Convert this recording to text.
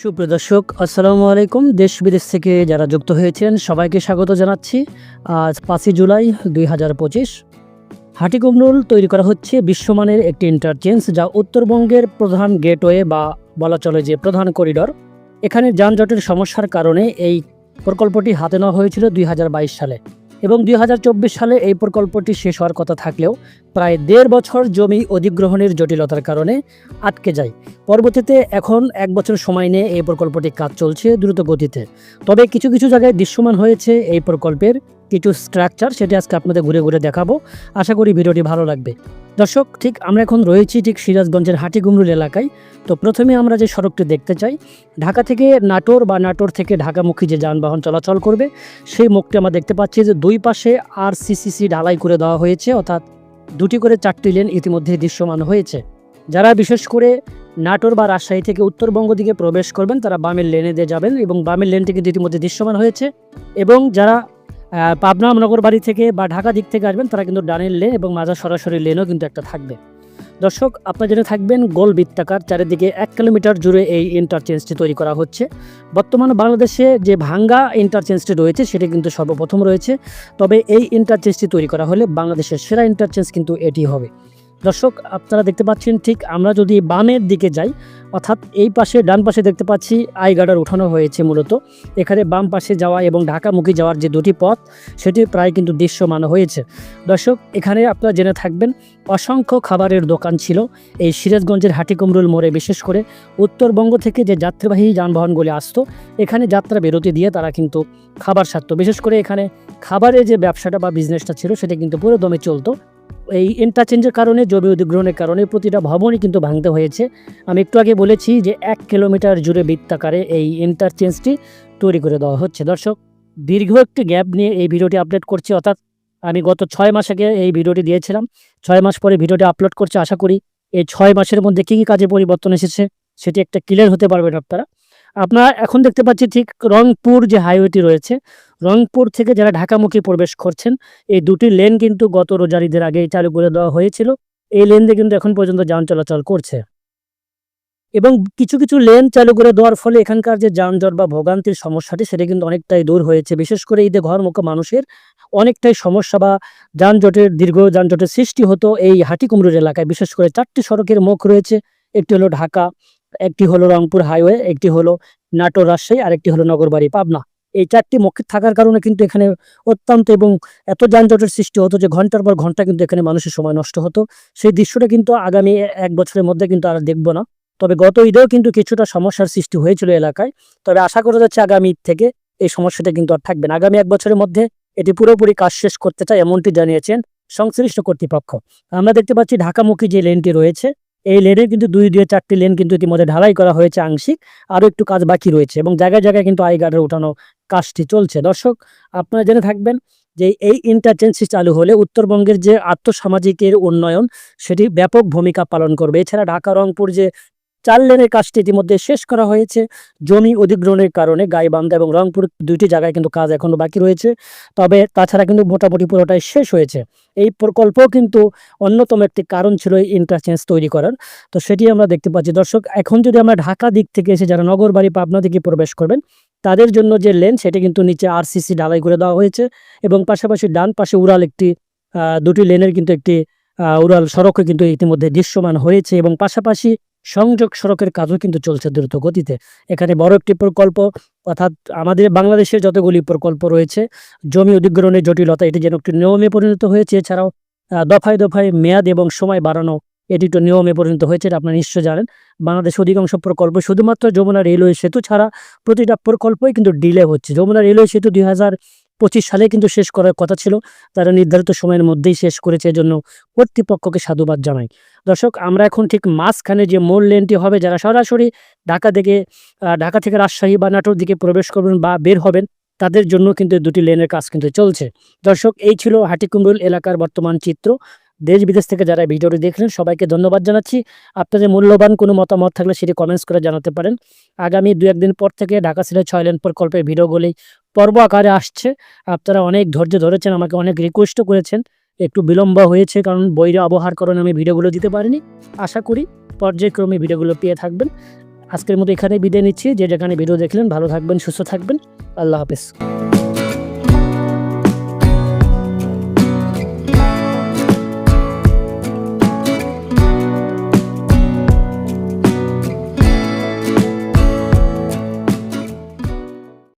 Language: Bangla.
সুপ্রিয় দর্শক, আসসালামু আলাইকুম। দেশ বিদেশ থেকে যারা যুক্ত হয়েছেন, সবাইকে স্বাগত জানাচ্ছি। আজ পাঁচই জুলাই দুই হাজার পঁচিশ। হাটিকুমরুল তৈরি করা হচ্ছে বিশ্বমানের একটি ইন্টারচেঞ্জ যা উত্তরবঙ্গের প্রধান গেটওয়ে বা বলা চলে যে প্রধান করিডর। এখানে যানজটের সমস্যার কারণে এই প্রকল্পটি হাতে নেওয়া হয়েছিল দুই হাজার বাইশ সালে। এবং দুই হাজার চব্বিশ সালে এই প্রকল্পটি শেষ হওয়ার কথা থাকলেও প্রায় দেড় বছর জমি অধিগ্রহণের জটিলতার কারণে আটকে যায়। পরবর্তীতে এখন এক বছর সময় নিয়ে এই প্রকল্পটি কাজ চলছে দ্রুত গতিতে তবে কিছু কিছু জায়গায় দৃশ্যমান হয়েছে এই প্রকল্পের কিছু স্ট্রাকচার সেটি আজকে আপনাদের ঘুরে ঘুরে দেখাবো। আশা করি ভিডিওটি ভালো লাগবে। দর্শক, ঠিক আমরা এখন রয়েছি ঠিক সিরাজগঞ্জের হাটিগুমরুল এলাকায়। তো প্রথমে আমরা যে সড়কটি দেখতে চাই, ঢাকা থেকে নাটোর বা নাটোর থেকে ঢাকামুখী যে যানবাহন চলাচল করবে, সেই মুখটি আমরা দেখতে পাচ্ছি যে দুই পাশে আর সিসিসি ঢালাই করে দেওয়া হয়েছে, অর্থাৎ দুটি করে চারটি লেন ইতিমধ্যে দৃশ্যমান হয়েছে। যারা বিশেষ করে নাটোর বা রাজশাহী থেকে উত্তরবঙ্গ দিকে প্রবেশ করবেন, তারা বামের লেনে দিয়ে যাবেন এবং বামের লেনটি কিন্তু ইতিমধ্যে দৃশ্যমান হয়েছে এবং যারা আহ, নগর বাড়ি থেকে বা ঢাকা দিক থেকে আসবেন তারা কিন্তু ডানের লেন এবং মাঝা সরাসরি লেনও কিন্তু একটা থাকবে। দর্শক আপনার যেটা থাকবেন গোল বৃত্তাকার চারিদিকে এক কিলোমিটার জুড়ে এই ইন্টারচেঞ্জটি তৈরি করা হচ্ছে। বর্তমান বাংলাদেশে যে ভাঙ্গা ইন্টারচেঞ্জটি রয়েছে সেটি কিন্তু সর্বপ্রথম রয়েছে। তবে এই ইন্টারচেঞ্জটি তৈরি করা হলে বাংলাদেশের সেরা ইন্টারচেঞ্জ কিন্তু এটি হবে। দর্শক, আপনারা দেখতে পাচ্ছেন ঠিক আমরা যদি বামের দিকে যাই, অর্থাৎ এই পাশে, ডান পাশে দেখতে পাচ্ছি আই গার্ডার উঠানো হয়েছে মূলত। এখানে বাম পাশে যাওয়া এবং ঢাকামুখী যাওয়ার যে দুটি পথ, সেটি প্রায় কিন্তু দৃশ্যমান হয়েছে। দর্শক, এখানে আপনারা জেনে থাকবেন, অসংখ্য খাবারের দোকান ছিল এই সিরাজগঞ্জের হাটিকুমরুল মোড়ে। বিশেষ করে উত্তরবঙ্গ থেকে যে যাত্রীবাহী যানবাহনগুলি আসতো, এখানে যাত্রা বিরতি দিয়ে তারা কিন্তু খাবার সারতো। বিশেষ করে এখানে খাবারের যে ব্যবসাটা বা বিজনেসটা ছিল, সেটা কিন্তু পুরো দমে চলতো। এই ইন্টারচেঞ্জের কারণে, জমি অধিগ্রহণের কারণে প্রতিটা ভবনই কিন্তু ভাঙতে হয়েছে। আমি একটু আগে বলেছি যে এক কিলোমিটার জুড়ে বৃত্তাকারে এই ইন্টারচেঞ্জটি তৈরি করে দেওয়া হচ্ছে। দর্শক, দীর্ঘ একটি গ্যাপ নিয়ে এই ভিডিওটি আপলোড করছি, অর্থাৎ আমি গত ছয় মাস আগে এই ভিডিওটি দিয়েছিলাম। ছয় মাস পরে ভিডিওটি আপলোড করছি, আশা করি এই ছয় মাসের মধ্যে কী কী কাজে পরিবর্তন এসেছে, সেটি একটা ক্লিয়ার হতে পারবেন আপনারা। আপনারা এখন দেখতে পাচ্ছি ঠিক রংপুর যে হাইওয়েটি রয়েছে, রংপুর থেকে যারা ঢাকামুখী প্রবেশ করছেন, এই দুটি লেন কিন্তু গত রোজারিদের আগে চালু করে দেওয়া হয়েছিল। এই লেন দিয়ে কিন্তু এখন পর্যন্ত যান চলাচল করছে। এবং কিছু কিছু লেন চালু করে দেওয়ার ফলে এখানকার যে যানজট বা ভোগান্তির সমস্যাটি, সেটা কিন্তু অনেকটাই দূর হয়েছে। বিশেষ করে ঈদে ঘরমুখো মানুষের অনেকটাই সমস্যা বা যানজটের, দীর্ঘ যানজটের সৃষ্টি হতো এই হাটিকুমরুর এলাকায়। বিশেষ করে চারটি সড়কের মুখ রয়েছে, একটি হলো ঢাকা একটি হলো রংপুর হাইওয়ে, একটি হলো নাটোর রাজশাহী আর একটি হলো নগরবাড়ি পাবনা। এই চারটি মুখে থাকার কারণে কিন্তু এখানে অত্যন্ত এবং এত যানজটের সৃষ্টি হতো যে ঘণ্টার পর ঘণ্টা কিন্তু এখানে মানুষের সময় নষ্ট হতো। সেই দৃশ্যটা কিন্তু আগামী এক বছরের মধ্যে কিন্তু আর দেখব না। তবে গত ঈদেও কিন্তু কিছুটা সমস্যার সৃষ্টি হয়েছিল এলাকায়। তবে আশা করা যাচ্ছে আগামী ঈদ থেকে এই সমস্যাটা কিন্তু আর থাকবে না। আগামী এক বছরের মধ্যে এটি পুরোপুরি কাজ শেষ করতে চায় এমনটি জানিয়েছেন সংশ্লিষ্ট কর্তৃপক্ষ। আমরা দেখতে পাচ্ছি ঢাকামুখী যে লেনটি রয়েছে এই লেনের কিন্তু দুই দুই, চারটি লেন কিন্তু ইতিমধ্যে ঢালাই করা হয়েছে আংশিক। আরও একটু কাজ বাকি রয়েছে এবং জায়গায় জায়গায় কিন্তু আই গার্ডের উঠানো কাজটি চলছে। দর্শক, আপনারা জেনে থাকবেন যে এই ইন্টারচেঞ্জটি চালু হলে উত্তরবঙ্গের যে আর্থসামাজিকের উন্নয়ন, সেটি ব্যাপক ভূমিকা পালন করবে। এছাড়া ঢাকা, রংপুর যে চার লেনের কাজটি ইতিমধ্যে শেষ করা হয়েছে। জমি অধিগ্রহণের কারণে গাইবান্ধা এবং রংপুর দুইটি জায়গায় কিন্তু কাজ এখনও বাকি রয়েছে। তবে তাছাড়া কিন্তু মোটামুটি পুরোটাই শেষ হয়েছে। এই প্রকল্পও কিন্তু অন্যতম একটি কারণ ছিল এই ইন্টারচেঞ্জ তৈরি করার। তো সেটি আমরা দেখতে পাচ্ছি। দর্শক, এখন যদি আমরা ঢাকা দিক থেকে এসে যারা নগরবাড়ি পাবনা দিকে প্রবেশ করবেন, তাদের জন্য যে লেন, সেটি কিন্তু নিচে আরসিসি ঢালাই করে দেওয়া হয়েছে এবং পাশাপাশি ডান পাশে উড়াল একটি দুটি লেনের কিন্তু একটি উড়াল সড়কও কিন্তু ইতিমধ্যে দৃশ্যমান হয়েছে এবং পাশাপাশি সংযোগ সড়কের কাজও কিন্তু চলছে দ্রুত গতিতে এখানে বড় একটি প্রকল্প, অর্থাৎ আমাদের বাংলাদেশের যতগুলি প্রকল্প রয়েছে, জমি অধিগ্রহণের জটিলতা এটি যেন একটি নিয়মে পরিণত হয়েছে, এছাড়াও দফায় দফায় মেয়াদ এবং সময় বাড়ানো এটি একটু নিয়মে পরিণত হয়েছে এটা আপনারা নিশ্চয় জানেন। বাংলাদেশ অধিকাংশ প্রকল্প শুধুমাত্র যমুনা রেলওয়ে সেতু ছাড়া প্রতিটা প্রকল্পই কিন্তু ডিলে হচ্ছে। যমুনা রেলওয়ে সেতু দুই হাজার পঁচিশ সালে কিন্তু শেষ করার কথা ছিল। তারা নির্ধারিত সময়ের মধ্যেই শেষ করেছে, এজন্য কর্তৃপক্ষকে সাধুবাদ জানাই। দর্শক, আমরা এখন ঠিক মাঝখানে যে মূল লেনটি হবে, যারা সরাসরি ঢাকা থেকে ঢাকা থেকে রাজশাহী বা নাটোর দিকে প্রবেশ করবেন বা বের হবেন, তাদের জন্য কিন্তু দুটি লেনের কাজ কিন্তু চলছে। দর্শক, এই ছিল হাটিকুমরুল এলাকার বর্তমান চিত্র। দেশ বিদেশ থেকে যারা ভিডিওটি দেখলেন, সবাইকে ধন্যবাদ জানাচ্ছি। আপনাদের মূল্যবান কোনো মতামত থাকলে সেটি কমেন্টস করে জানাতে পারেন। আগামী দু একদিন পর থেকে ঢাকা সিলেট ছয় লেন প্রকল্পের ভিডিওগুলি পর্ব আকারে আসছে। আপনারা অনেক ধৈর্য ধরেছেন, আমাকে অনেক রিকোয়েস্টও করেছেন। একটু বিলম্ব হয়েছে কারণ বইয়ের আবহাওয়ার কারণে আমি ভিডিওগুলো দিতে পারিনি। আশা করি পর্যায়ক্রমে ভিডিওগুলো পেয়ে থাকবেন। আজকের মতো এখানে বিদায় নিচ্ছি। যে যেখানে ভিডিও দেখলেন, ভালো থাকবেন, সুস্থ থাকবেন। আল্লাহ হাফেজ।